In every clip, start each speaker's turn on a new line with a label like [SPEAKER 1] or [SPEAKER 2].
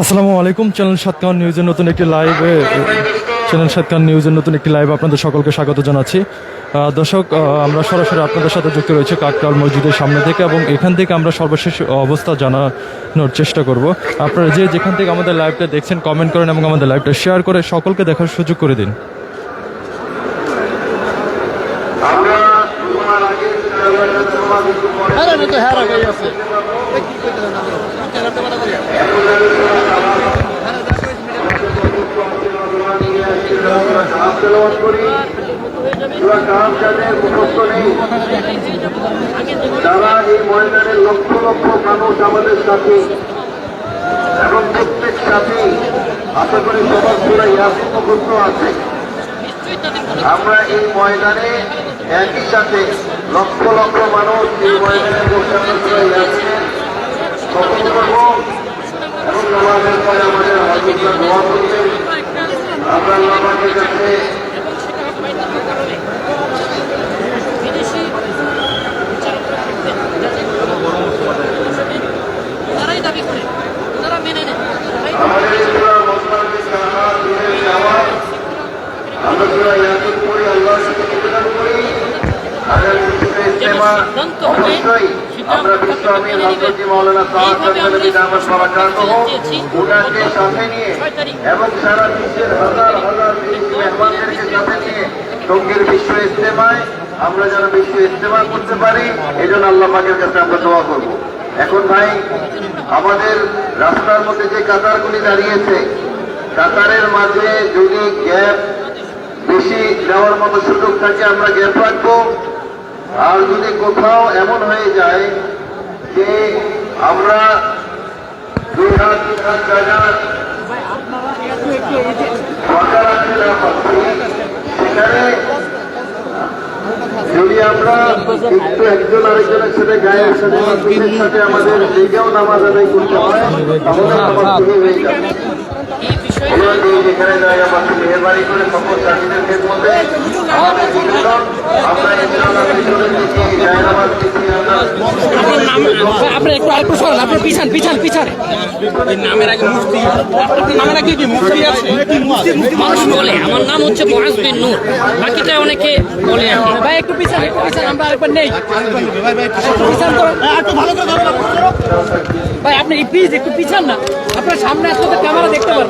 [SPEAKER 1] আসসালামু আলাইকুম, চ্যানেল সাতকান নিউজের নতুন একটি লাইভে, চ্যানেল সাতকান নিউজের নতুন একটি লাইভ আপনাদের সকলকে স্বাগত জানাচ্ছি। দর্শক আমরা সরাসরি আপনাদের সাথে যুক্ত রয়েছে কাকরাল মসজিদের সামনে থেকে এবং এখান থেকে আমরা সর্বশেষ অবস্থা জানানোর চেষ্টা করব। আপনারা যে যেখান থেকে আমাদের লাইভটা দেখছেন কমেন্ট করেন এবং আমাদের লাইভটা শেয়ার করে সকলকে দেখার সুযোগ করে দিন।
[SPEAKER 2] আমরা তেলাওয়াত করি। কালাম যাদের মুখস্থ নেই। যারা এই ময়দানের লক্ষ লক্ষ মানুষ আমাদের সাথে, এবং প্রত্যেক সাথে, আশা করি সবার সূরা ইয়াসিন আছে। আমরা এই ময়দানে একই সাথে লক্ষ লক্ষ মানুষ এই ময়দানে বসে আমরা সূরা পরে আমাদের হজরতরা দোয়া আমরা নামাজের কাছে
[SPEAKER 3] তারাই দাবি করে ওনারা মেনে নেন তারাই
[SPEAKER 2] আমাদের এই সূরা মুসলমানদের কাহা দিনের যাওয়া আমরা সূরা ইয়াসিন পড়ি আল্লাহর সাথে নিবেদন করি আগামী সূরা ইস্তেমা অবশ্যই আমরা বিশ্ব আমির টঙ্গীর বিশ্ব ইস্তেমায় আমরা যেন বিশ্ব ইস্তেমা করতে পারি এই জন্য আল্লাহ পাকের কাছে আমরা দোয়া করব এখন ভাই আমাদের রাস্তার মধ্যে যে কাতারগুলি দাঁড়িয়েছে কাতারের মাঝে যদি গ্যাপ বেশি দেওয়ার মতো সুযোগ থাকে আমরা গ্যাপ রাখব আর যদি কোথাও এমন হয়ে যায় যে আমরা দুই যদি আমরা একটু একজন আরেকজনের সাথে গায়ে সাথে সাথে আমাদের দিকেও নামাজ আদায় করতে হয়, তাহলে শুরু হয়ে যাবে।
[SPEAKER 3] এই বিষয়ে
[SPEAKER 2] আমরা যে যেখানে জায়গা পাচ্ছি মেহরবানি করে সকল চাকরিদের মধ্যে আমাদের নিবেদন আমরা ইনশাআল্লাহ পিছনের দিকে জায়গা নামাজ দিচ্ছি আমরা
[SPEAKER 4] আপনার একটু আরেকটু সরেন আপনার পিছান পিছান পিছান। নামের আগে মুফতি আপনার নামের আগে কি মুফতি আছে?
[SPEAKER 3] মানুষ বলে আমার নাম হচ্ছে বিন নূর। বাকিটা অনেকে বলে
[SPEAKER 4] ভাই একটু পিছান একটু পিছান আমরা আরেকবার নেই। পিছান একটু ভালো করে ভাই আপনি প্লিজ একটু পিছান না। আপনার সামনে আসলে তো ক্যামেরা দেখতে পারব। প্লিজ একটু পিছান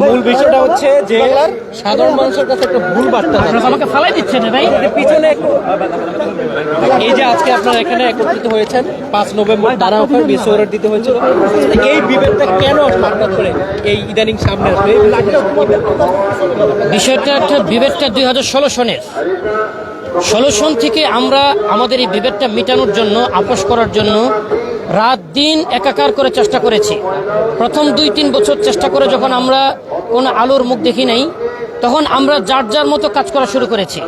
[SPEAKER 5] মূল বিষয়টা হচ্ছে যে সাধারণ মানুষের কাছে একটা ভুল বার্তা
[SPEAKER 4] আমাকে ফালাই দিচ্ছেন ভাই।
[SPEAKER 5] পিছনে এই যে আজকে আপনারা এখানে একত্রিত হয়েছেন পাঁচ নভেম্বর দ্বারা ওখানে বিশ্বরের দিতে হয়েছিল। এই বিভেদটা কেন হঠাৎ করে এই ইদানিং সামনে আসবে? বিষয়টা
[SPEAKER 3] বিষয়টা একটা বিভেদটা দুই হাজার ষোলো সনের। ষোলো সন থেকে আমরা আমাদের এই বিভেদটা মেটানোর জন্য আপোষ করার জন্য রাত দিন একাকার করে চেষ্টা করেছি। প্রথম দুই তিন বছর চেষ্টা করে যখন আমরা কোনো আলোর মুখ দেখি নাই, তখন আমরা যার যার মতো কাজ করা শুরু করেছি।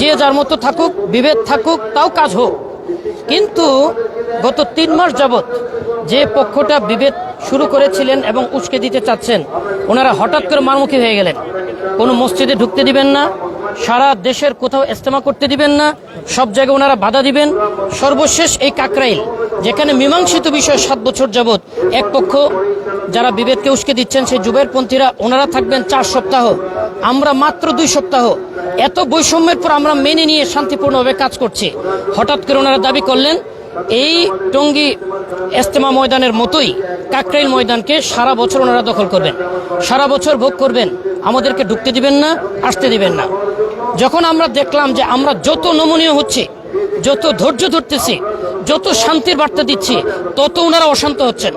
[SPEAKER 3] যে যার মতো থাকুক, বিভেদ থাকুক, তাও কাজ হোক। কিন্তু গত তিন মাস যাবৎ যে পক্ষটা বিভেদ শুরু করেছিলেন এবং উস্কে দিতে চাচ্ছেন, ওনারা হঠাৎ করে মারমুখী হয়ে গেলেন। কোনো মসজিদে ঢুকতে দিবেন না, সারা দেশের কোথাও ইস্তেমা করতে দিবেন না, সব জায়গায় ওনারা বাধা দিবেন। সর্বশেষ এই কাকরাইল, যেখানে মীমাংসিত বিষয় সাত বছর যাবৎ এক পক্ষ যারা বিভেদকে উস্কে দিচ্ছেন, সেই যুবেরপন্থীরা ওনারা থাকবেন চার সপ্তাহ। আমরা মাত্র দুই সপ্তাহ। এত বৈষম্যের পর আমরা মেনে নিয়ে শান্তিপূর্ণভাবে কাজ করছি। হঠাৎ করে ওনারা দাবি করলেন, এই টঙ্গী এস্তেমা ময়দানের মতোই কাকরাইল ময়দানকে সারা বছর ওনারা দখল করবেন। সারা বছর ভোগ করবেন। আমাদেরকে ঢুকতে দিবেন না, আসতে দিবেন না। যখন আমরা দেখলাম যে আমরা যত নমনীয় হচ্ছে, যত ধৈর্য ধরতেছি, যত শান্তির বার্তা দিচ্ছি, তত ওনারা অশান্ত হচ্ছেন।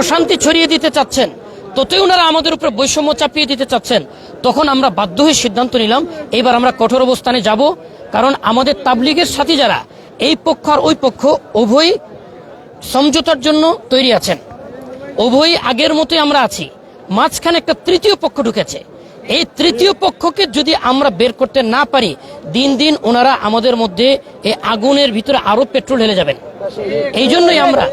[SPEAKER 3] অশান্তি ছড়িয়ে দিতে চাচ্ছেন, ততই ওনারা আমাদের উপরে বৈষম্য চাপিয়ে দিতে চাচ্ছেন। তখন আমরা বাধ্য হয়ে সিদ্ধান্ত নিলাম এইবার আমরা কঠোর অবস্থানে যাব, কারণ আমাদের তাবলিগের সাথী যারা, এই পক্ষ আর ওই পক্ষ উভয় সমঝোতার জন্য তৈরি আছেন। উভয় আগের মতোই আমরা আছি। মাঝখানে একটা তৃতীয় পক্ষ ঢুকেছে। এই তৃতীয় পক্ষকে যদি আমরা বের করতে না পারি, দিন দিন ওনারা আমাদের মধ্যে এই আগুনের ভিতরে আরও পেট্রোল ঢেলে যাবেন। এই জন্যই আমরা,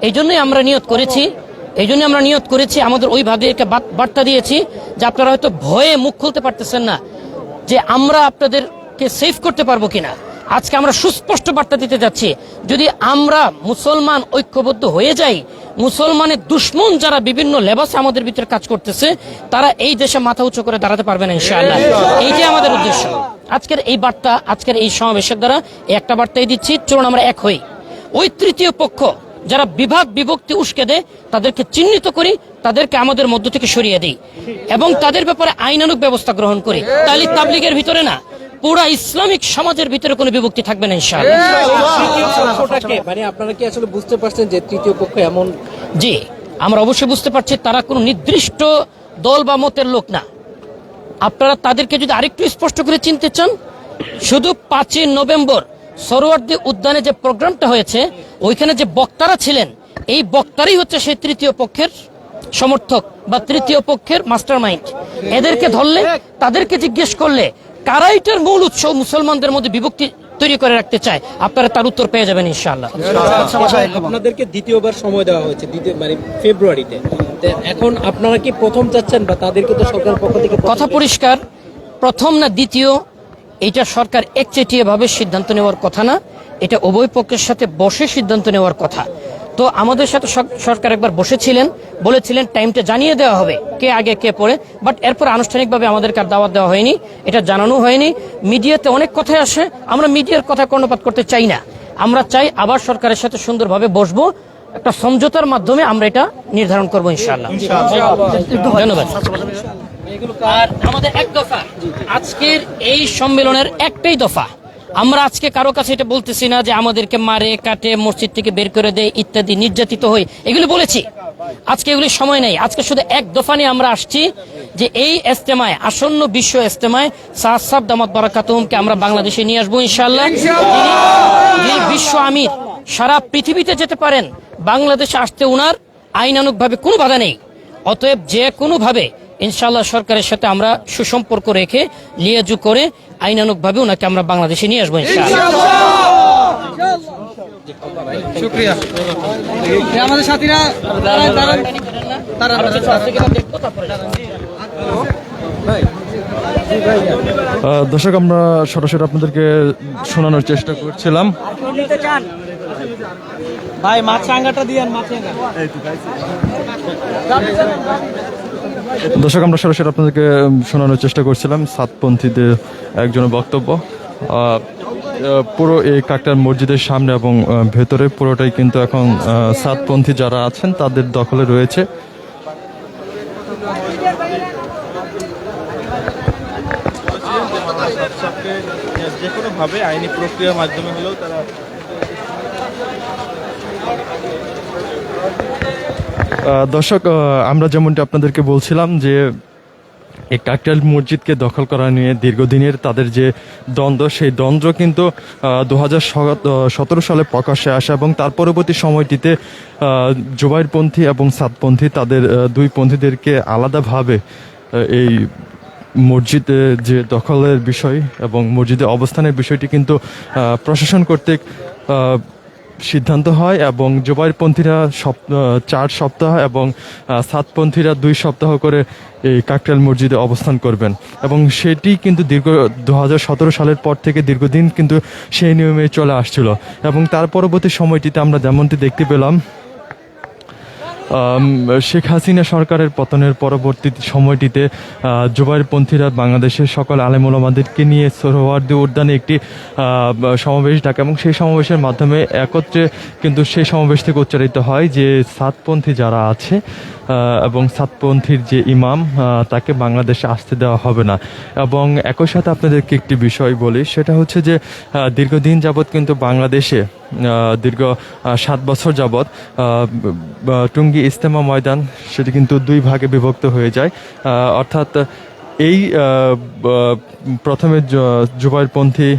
[SPEAKER 3] এই জন্যই আমরা নিয়ত করেছি, এই জন্য আমরা নিয়ত করেছি, আমাদের ওই বাত- বার্তা দিয়েছি যে আপনারা হয়তো ভয়ে মুখ খুলতে পারতেছেন না যে আমরা আপনাদেরকে সেভ করতে পারব কিনা। আজকে আমরা সুস্পষ্ট বার্তা দিতে যাচ্ছি, যদি আমরা মুসলমান ঐক্যবদ্ধ হয়ে যাই মুসলমানের দুশ্মন যারা বিভিন্ন লেবাসে আমাদের ভিতরে কাজ করতেছে তারা এই দেশে মাথা উঁচু করে দাঁড়াতে পারবে না ইনশাআল্লাহ। এইটাই আমাদের উদ্দেশ্য। আজকের এই বার্তা আজকের এই সমাবেশের দ্বারা একটা বার্তাই দিচ্ছি চলুন আমরা এক হই। ওই তৃতীয় পক্ষ যারা বিভাগ বিভক্তি উস্কে দেয় তাদেরকে চিহ্নিত করি তাদেরকে আমাদের মধ্য থেকে সরিয়ে দিই। এবং তাদের ব্যাপারে আইনানুক ব্যবস্থা গ্রহণ করি। তাহলে তাবলিগের ভিতরে না পুরা ইসলামিক সমাজের ভিতরে কোনো বিভক্তি থাকবে না
[SPEAKER 5] মানে আপনারা কি আসলে বুঝতে পারছেন যে তৃতীয় পক্ষ এমন?
[SPEAKER 3] জি আমরা অবশ্যই বুঝতে পারছি তারা কোনো নির্দিষ্ট দল বা মতের লোক না। আপনারা তাদেরকে যদি আরেকটু স্পষ্ট করে চিনতে চান শুধু পাঁচই নভেম্বর সরোয়ার্দী উদ্যানে যে প্রোগ্রামটা হয়েছে ওইখানে যে বক্তারা ছিলেন এই বক্তারাই হচ্ছে সেই তৃতীয় পক্ষের সমর্থক বা তৃতীয় পক্ষের মাস্টার মাইন্ড এদেরকে ধরলে তাদেরকে জিজ্ঞেস করলে কারা এটার মূল উৎস মুসলমানদের মধ্যে বিভক্তি তৈরি করে রাখতে চায়। আপনারা তার উত্তর পেয়ে যাবেন ইনশাআল্লাহ।
[SPEAKER 5] আপনাদেরকে দ্বিতীয়বার সময় দেওয়া হয়েছে দ্বিতীয় মানে ফেব্রুয়ারিতে। এখন আপনারা কি প্রথম চাচ্ছেন বা তাদেরকে তো সরকারের পক্ষ থেকে
[SPEAKER 3] কথা পরিষ্কার প্রথম না দ্বিতীয় এটা সরকার একচেটিয়া ভাবে সিদ্ধান্ত নেওয়ার কথা না এটা উভয় পক্ষের সাথে বসে সিদ্ধান্ত নেওয়ার কথা। তো আমাদের সাথে সরকার একবার বসেছিলেন বলেছিলেন টাইমটা জানিয়ে দেওয়া হবে কে আগে কে পরে বাট এরপর আনুষ্ঠানিকভাবে আমাদেরকে আর দাওয়াত দেওয়া হয়নি এটা জানানো হয়নি। মিডিয়াতে অনেক কথাই আসে আমরা মিডিয়ার কথা কর্ণপাত করতে চাই না। আমরা চাই আবার সরকারের সাথে সুন্দরভাবে বসবো একটা সমঝোতার মাধ্যমে আমরা এটা নির্ধারণ করব ইনশাআল্লাহ। ধন্যবাদ। আর আমাদের এক দফা আজকের এই সম্মেলনের একটাই দফা। আমরা আজকে কারও কাছে এটা বলতেছি না যে আমাদেরকে মারে, কাটে, মসজিদ থেকে বের করে দেয় ইত্যাদি, নির্যাতিত হই। এগুলি বলেছি। আজকে এগুলি সময় নেই। আজকে শুধু এক দফা নিয়ে আমরা আসছি যে এই এস্তেমায় আসন্ন বিশ্ব এস্তেমায় সাহ সাহ দামাত বারাকাতুমকে আমরা বাংলাদেশে নিয়ে আসব ইনশাল্লাহ বিশ্ব আমির। সারা পৃথিবীতে যেতে পারেন। বাংলাদেশে আসতে উনার আইনানুগভাবে কোনো বাধা নেই। অতএব যে কোনোভাবে ইনশাআল্লাহ সরকারের সাথে আমরা সুসম্পর্ক রেখে, লিয়াজু করে আইনানুগভাবে ওনাকে আমরা বাংলাদেশে নিয়ে আসব ইনশাআল্লাহ।
[SPEAKER 4] আমাদের সাথীরা
[SPEAKER 1] দর্শক আমরা সরাসরি আপনাদেরকে শোনানোর চেষ্টা করছিলাম।
[SPEAKER 5] ভাই দিয়েন মাছরাঙ্গা
[SPEAKER 1] দর্শক, আমরা সরাসরি আপনাদেরকে শোনানোর চেষ্টা করছিলাম সাতপন্থীদের একজনের বক্তব্য। পুরো এই কাকটার মসজিদের সামনে এবং ভেতরে পুরোটাই কিন্তু এখন সাতপন্থী যারা আছেন, তাদের দখলে রয়েছে।
[SPEAKER 6] মাধ্যমে হলেও তারা
[SPEAKER 1] দর্শক আমরা যেমনটি আপনাদেরকে বলছিলাম যে এই কাকটাল মসজিদকে দখল করা নিয়ে দীর্ঘদিনের তাদের যে দ্বন্দ্ব, সেই দ্বন্দ্ব কিন্তু দু সতেরো সালে প্রকাশ্যে আসে এবং তার পরবর্তী সময়টিতে জুবাইরপন্থী এবং সাতপন্থী তাদের দুই পন্থীদেরকে আলাদাভাবে এই মসজিদে যে দখলের বিষয় এবং মসজিদে অবস্থানের বিষয়টি কিন্তু প্রশাসন কর্তৃক সিদ্ধান্ত হয় এবং জুবাইরপন্থীরা সপ- চার সপ্তাহ এবং সাতপন্থীরা দুই সপ্তাহ করে এই কাকটাল মসজিদে অবস্থান করবেন। এবং সেটি কিন্তু দীর্ঘ দু হাজার সতেরো সালের পর থেকে দীর্ঘদিন কিন্তু সেই নিয়মে চলে আসছিল। এবং তার পরবর্তী সময়টিতে আমরা যেমনটি দেখতে পেলাম শেখ হাসিনা সরকারের পতনের পরবর্তী সময়টিতে জুবাইরপন্থীরা বাংলাদেশের সকল আলেমুলামাদেরকে নিয়ে সোহরাওয়ার্দী উদ্যানে একটি সমাবেশ ডাকে এবং সেই সমাবেশের মাধ্যমে একত্রে কিন্তু সেই সমাবেশ থেকে উচ্চারিত হয় যে সাতপন্থী যারা আছে এবং সাতপন্থীর যে ইমাম তাকে বাংলাদেশে আসতে দেওয়া হবে না। এবং একই সাথে আপনাদেরকে একটি বিষয় বলি, সেটা হচ্ছে যে দীর্ঘদিন যাবৎ কিন্তু বাংলাদেশে দীর্ঘ সাত বছর যাবৎ টুঙ্গি ইস্তেমা ময়দান, সেটি কিন্তু দুই ভাগে বিভক্ত হয়ে যায়। অর্থাৎ এই প্রথমে জুবাইরপন্থী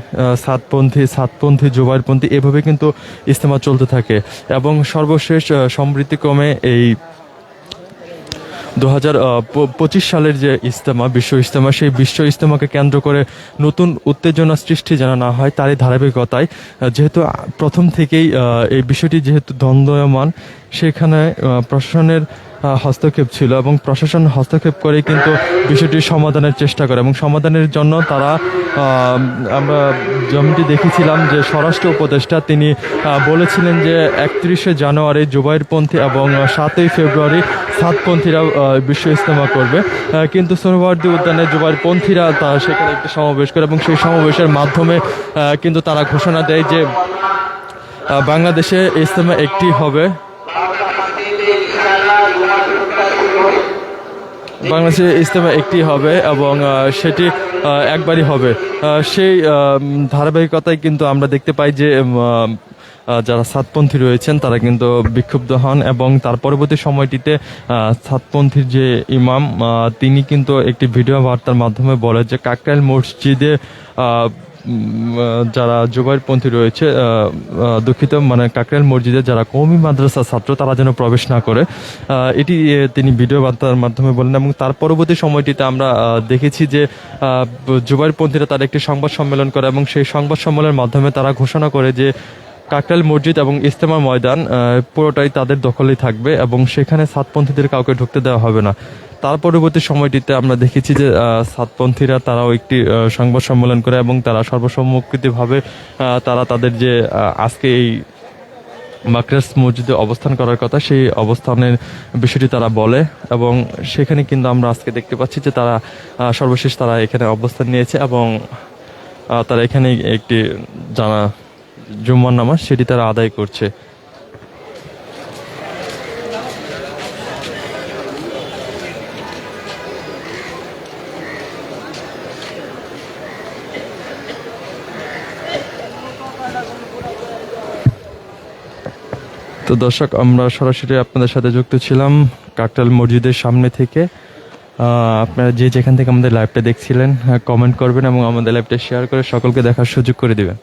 [SPEAKER 1] সাতপন্থী সাতপন্থী, জুবাইরপন্থী, এভাবে কিন্তু ইস্তেমা চলতে থাকে। এবং সর্বশেষ সমৃদ্ধিক্রমে এই দু হাজার পঁচিশ সালের যে ইস্তেমা বিশ্ব ইস্তেমা সেই বিশ্ব ইস্তেমাকে কেন্দ্র করে নতুন উত্তেজনা সৃষ্টি যেন না হয়, তারই ধারাবাহিকতায় যেহেতু প্রথম থেকেই এই বিষয়টি যেহেতু দ্বন্দ্বয়মান সেখানে প্রশাসনের হস্তক্ষেপ ছিল এবং প্রশাসন হস্তক্ষেপ করে কিন্তু বিষয়টি সমাধানের চেষ্টা করে এবং সমাধানের জন্য তারা আমরা যেমনটি দেখেছিলাম যে স্বরাষ্ট্র উপদেষ্টা তিনি বলেছিলেন যে একত্রিশে জানুয়ারি জুবাইরপন্থী এবং সাতই ফেব্রুয়ারি সাতপন্থীরা বিশ্ব ইস্তেমা করবে। কিন্তু সোহরাওয়ার্দী উদ্যানে জুবাইরপন্থীরা তা সেখানে একটি সমাবেশ করে এবং সেই সমাবেশের মাধ্যমে কিন্তু তারা ঘোষণা দেয় যে বাংলাদেশে ইস্তেমা একটি হবে। বাংলাদেশে ইজতেমা একটি হবে এবং সেটি একবারই হবে। সেই ধারাবাহিকতায় কিন্তু আমরা দেখতে পাই যে যারা সাতপন্থী রয়েছেন, তারা কিন্তু বিক্ষুব্ধ হন এবং তার পরবর্তী সময়টিতে সাতপন্থীর যে ইমাম তিনি কিন্তু একটি ভিডিও বার্তার মাধ্যমে বলে যে কাকরাইল মসজিদে যারা জুবাইরপন্থী রয়েছে দুঃখিত মানে কাকরাইল মসজিদে যারা কৌমি মাদ্রাসার ছাত্র, তারা যেন প্রবেশ না করে। এটি তিনি ভিডিও বার্তার মাধ্যমে বলেন এবং তার পরবর্তী সময়টিতে আমরা দেখেছি যে জুবাইরপন্থীরা তার একটি সংবাদ সম্মেলন করে এবং সেই সংবাদ সম্মেলনের মাধ্যমে তারা ঘোষণা করে যে কাকরাইল মসজিদ এবং ইস্তেমা ময়দান পুরোটাই তাদের দখলেই থাকবে এবং সেখানে সাতপন্থীদের কাউকে ঢুকতে দেওয়া হবে না। তার পরবর্তী সময়টিতে আমরা দেখেছি যে সাতপন্থীরা তারাও একটি সংবাদ সম্মেলন করে এবং তারা সর্বসম্মতিভাবে তারা তাদের যে আজকে এই মাকরাস মসজিদে অবস্থান করার কথা, সেই অবস্থানের বিষয়টি তারা বলে এবং সেখানে কিন্তু আমরা আজকে দেখতে পাচ্ছি যে তারা সর্বশেষ তারা এখানে অবস্থান নিয়েছে এবং তারা এখানে একটি জানা জুম্মার নামাজ সেটি তারা আদায় করছে। তো দর্শক, আমরা সরাসরি আপনাদের সাথে যুক্ত ছিলাম কাকটাল মসজিদের সামনে থেকে। আপনারা যে যেখান থেকে আমাদের লাইভটা দেখছিলেন কমেন্ট করবেন এবং আমাদের লাইভটা শেয়ার করে সকলকে দেখার সুযোগ করে দিবেন।